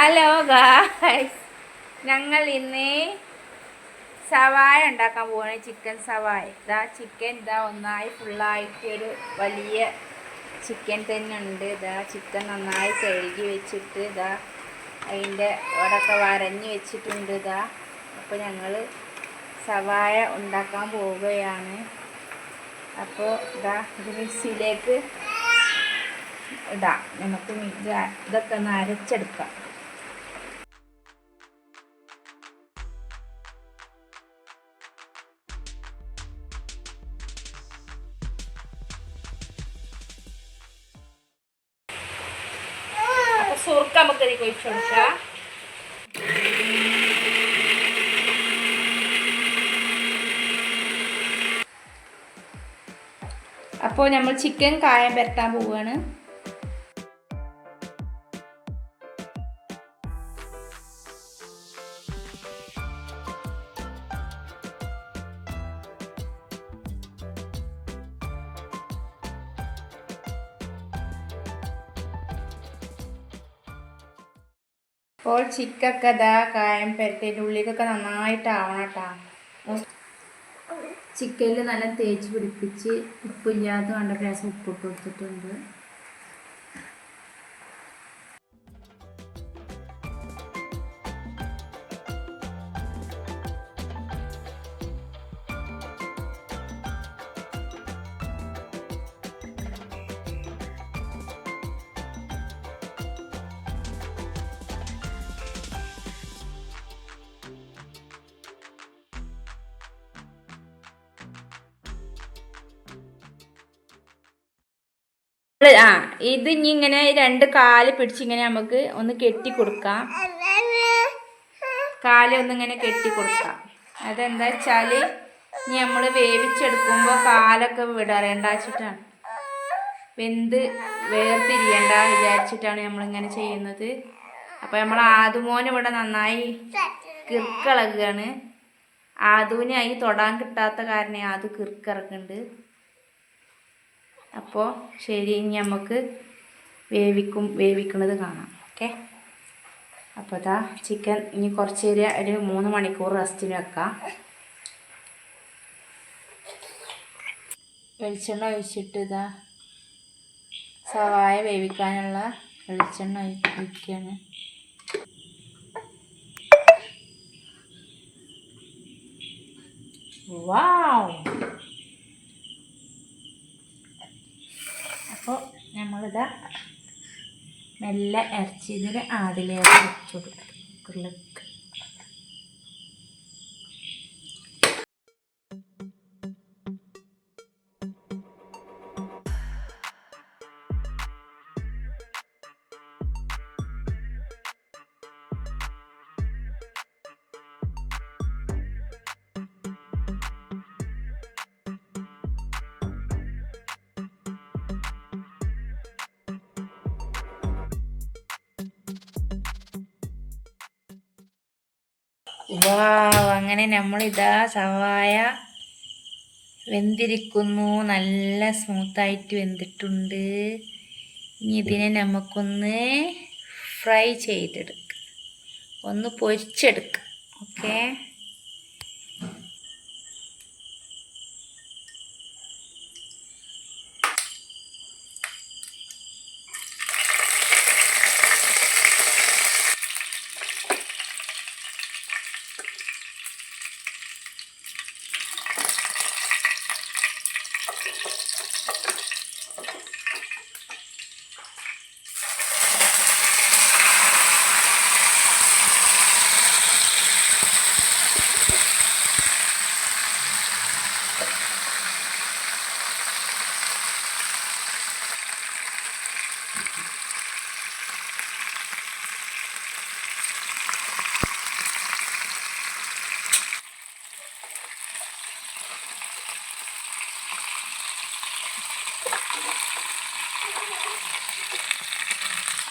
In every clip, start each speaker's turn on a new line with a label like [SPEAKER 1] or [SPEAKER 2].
[SPEAKER 1] Hello guys ഞങ്ങൾ ഇന്ന് സവായ ഉണ്ടാക്കാൻ പോവാണ്. ചിക്കൻ സവായ. ഇതാ ചിക്കൻ ഇതാ ഒന്നായി ഫുള്ളായിട്ട് ഒരു വലിയ ചിക്കൻ തന്നെ ഉണ്ട്. ഇതാ ചിക്കൻ നന്നായി കഴുകി വെച്ചിട്ട് ഇതാ അതിന്റെ ഇവിടെയൊക്കെ വരഞ്ഞ് വെച്ചിട്ടുണ്ട് ഇതാ അപ്പോൾ ഞങ്ങൾ സവായ ഉണ്ടാക്കാൻ പോവുകയാണ്. അപ്പോൾ ഇതാ ഇത് മിക്സിയിലേക്ക് ഇടാം. നമുക്ക് ഇത് ഇതൊക്കെ ഒന്ന് അരച്ചെടുക്കാം. അപ്പൊ സുർക്ക നമുക്ക് ഇതിൽ ഒഴിച്ചു കൊടുക്കാം അപ്പോൾ നമ്മൾ ചിക്കൻ കായം പരത്താൻ പോവുകയാണ്. ഇപ്പോൾ ചിക്കൊക്കെ ഇതാ കായം പെരട്ടിന്റെ ഉള്ളിക്കൊക്കെ നന്നായിട്ടാവണം കേട്ടോ ചിക്കനിൽ നല്ല തേച്ച് പിടിപ്പിച്ച് ഉപ്പില്ലാത്ത വേണ്ട പ്രാവശ്യം ഉപ്പിട്ട് കൊടുത്തിട്ടുണ്ട്. ആ ഇത് ഇനി ഇങ്ങനെ രണ്ട് കാൽ പിടിച്ചിങ്ങനെ നമുക്ക് ഒന്ന് കെട്ടി കൊടുക്കാം. കാൽ ഒന്നിങ്ങനെ കെട്ടി കൊടുക്കാം. അതെന്താ വെച്ചാൽ ഇനി നമ്മൾ വേവിച്ചെടുക്കുമ്പോൾ കാലൊക്കെ വിടറേണ്ട വെച്ചിട്ടാണ് വെന്ത് വേർതിരിയണ്ട വിചാരിച്ചിട്ടാണ് നമ്മളിങ്ങനെ ചെയ്യുന്നത്. അപ്പോൾ നമ്മൾ ആദുമോന് ഇവിടെ നന്നായി കിർക്കിളകുകയാണ് ആദുവിനെ ആയി തൊടാൻ കിട്ടാത്ത കാരണം ആദു കിർക്കിറക്കുന്നുണ്ട് അപ്പോൾ ശരി ഇനി നമുക്ക് വേവിക്കും വേവിക്കുന്നത് കാണാം. ഓക്കെ? അപ്പോൾ ഇതാ ചിക്കൻ ഇനി കുറച്ച് നേരം ഒരു മൂന്ന് മണിക്കൂർ റെസ്റ്റിന് വെക്കാം. വെളിച്ചെണ്ണ ഒഴിച്ചിട്ട് ഇതാ സവായ വേവിക്കാനുള്ള വെളിച്ചെണ്ണ ഒഴി- ഒഴിക്കുകയാണ് വാവ് അപ്പോൾ നമ്മളിതാ മെല്ലെ ഇറച്ചി ഇതിൽ ആദിലേക്ക് വെച്ചു കൊടുക്കും. വാവ് അങ്ങനെ നമ്മളിതാ സവായ വെന്തിരിക്കുന്നു. നല്ല സ്മൂത്തായിട്ട് വെന്തിട്ടുണ്ട്. ഇനി ഇതിനെ നമുക്കൊന്ന് ഫ്രൈ ചെയ്തെടുക്കാം. ഒന്ന് പൊരിച്ചെടുക്കാം. ഓക്കെ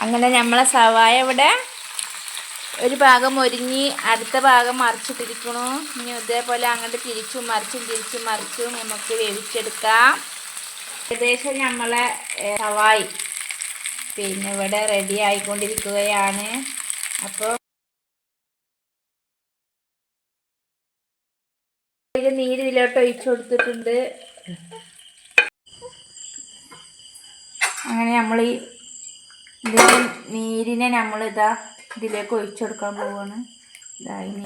[SPEAKER 1] അങ്ങനെ നമ്മളെ സവായ ഇവിടെ ഒരു ഭാഗം ഒരുങ്ങി അടുത്ത ഭാഗം മറിച്ചിട്ടിരിക്കണു. ഇനി ഇതേപോലെ അങ്ങോട്ട് തിരിച്ചും മറിച്ചും തിരിച്ചും മറിച്ചും നമുക്ക് വേവിച്ചെടുക്കാം. ഏകദേശം നമ്മളെ സവായി പിന്നെ ഇവിടെ റെഡി ആയിക്കൊണ്ടിരിക്കുകയാണ്. അപ്പോൾ നീര് ഇതിലോട്ട് ഒഴിച്ചു കൊടുത്തിട്ടുണ്ട്. അങ്ങനെ നമ്മൾ ഈ ഇതിന്റെ നീരിനെ നമ്മൾ ഇതാ ഇതിലേക്ക് ഒഴിച്ചു കൊടുക്കാൻ പോവാണ്. ഇതാ ഇനി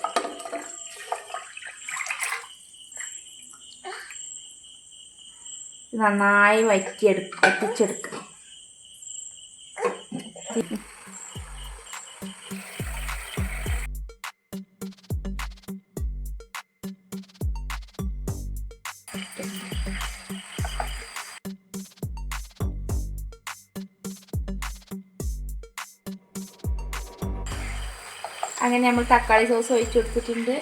[SPEAKER 1] നന്നായി വറ്റിയെടുക്ക വറ്റിച്ചെടുക്കുക അങ്ങനെ നമ്മൾ തക്കാളി സോസ് ഒഴിച്ചു കൊടുത്തിട്ടുണ്ട്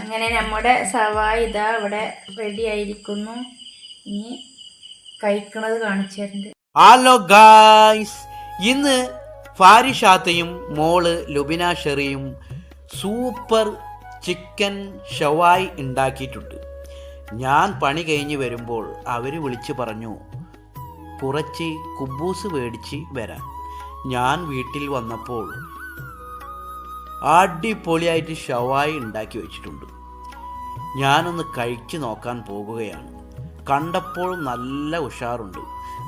[SPEAKER 1] അങ്ങനെ നമ്മുടെ സവായ ഇതാ ഇവിടെ റെഡി ആയിരിക്കുന്നു. ഇനി കഴിക്കണത് കാണിച്ചു തരുന്നുണ്ട്
[SPEAKER 2] ഹലോ ഗായ്സ് ഇന്ന് ഫാരിഷാത്തയും മോൾ ലുബിന ഷെറിയും സൂപ്പർ ചിക്കൻ ഷവായി ഉണ്ടാക്കിയിട്ടുണ്ട്. ഞാൻ പണി കഴിഞ്ഞ് വരുമ്പോൾ അവർ വിളിച്ചു പറഞ്ഞു കുറച്ച് കുബൂസ് മേടിച്ച് വരാം. ഞാൻ വീട്ടിൽ വന്നപ്പോൾ അടിപൊളിയായിട്ട് ഷവായി ഉണ്ടാക്കി വെച്ചിട്ടുണ്ട്. ഞാനൊന്ന് കഴിച്ചു നോക്കാൻ പോകുകയാണ്. കണ്ടപ്പോൾ നല്ല ഉഷാറുണ്ട്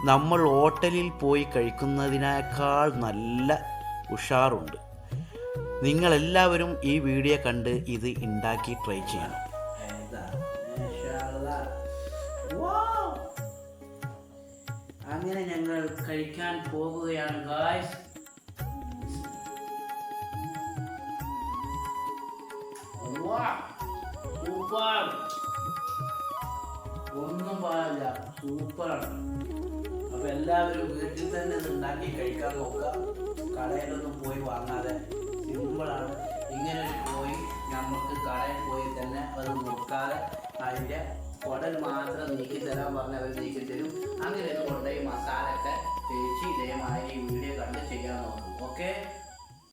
[SPEAKER 2] നമ്മൾ ഹോട്ടലിൽ പോയി കഴിക്കുന്നതിനേക്കാൾ നല്ല ഉഷാറുണ്ട് നിങ്ങളെല്ലാവരും ഈ വീഡിയോ കണ്ട് ഇത് ഉണ്ടാക്കി ട്രൈ ചെയ്യണം അങ്ങനെ ഞങ്ങൾ കഴിക്കാൻ പോകുകയാണ് ഗായ്സ് സൂപ്പർ ഒന്നും പാടില്ല. സൂപ്പറാണ്. അപ്പൊ എല്ലാവരും വീട്ടിൽ തന്നെ ഉണ്ടാക്കി കഴിക്കാൻ നോക്കുക. കടയിലൊന്നും പോയി വാങ്ങാതെ സിമ്പിളാണ്. ഇങ്ങനെ പോയി നമുക്ക് കടയിൽ പോയി തന്നെ അത് നോക്കാതെ അതിന്റെ കുടൽ മാത്രം നീക്കി തരാൻ പറഞ്ഞ് അവർ നീക്കി തരും. അങ്ങനെ കൊണ്ടുപോയി മസാലയൊക്കെ തേച്ച് ഇതേമാതിരി വീഡിയോ കണ്ട് ചെയ്യാൻ നോക്കും. ഓക്കെ